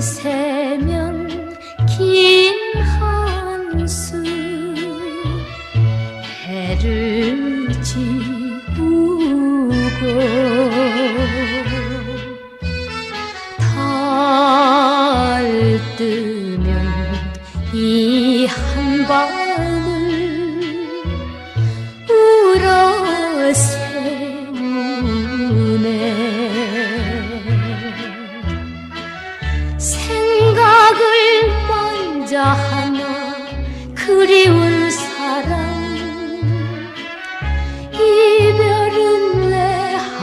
세면 긴 한숨 해를 지우고 달 뜨면 이 한밤을 울었어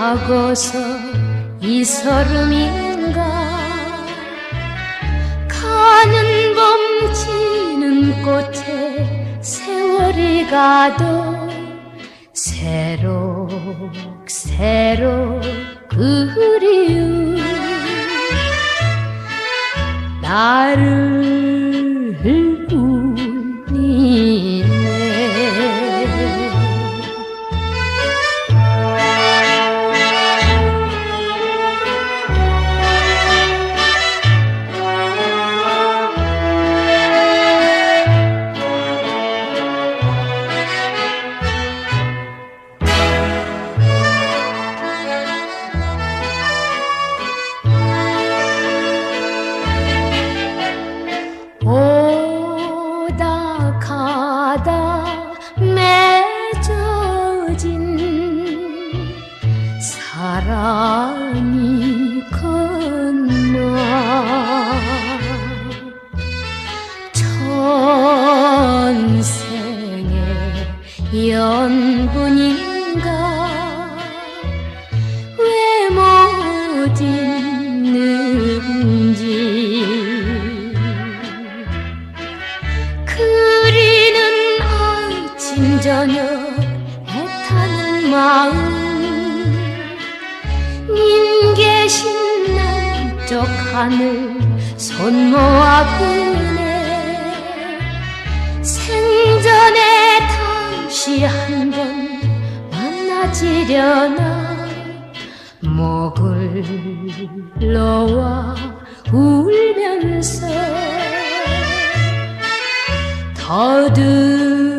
왜 하고서 이 서름인가? 가는 봄 지는 꽃에 세월이 가도 새록새록 그리운 나를 사랑이 건너 천생의 연분인가? 왜못 잊는지 그리는 아침 저녁 애타는 마음 님 계신 남쪽 하늘 손 모아 보내 생전에 다시 한 번 만나지려나 목을 놓아 울면서 더듬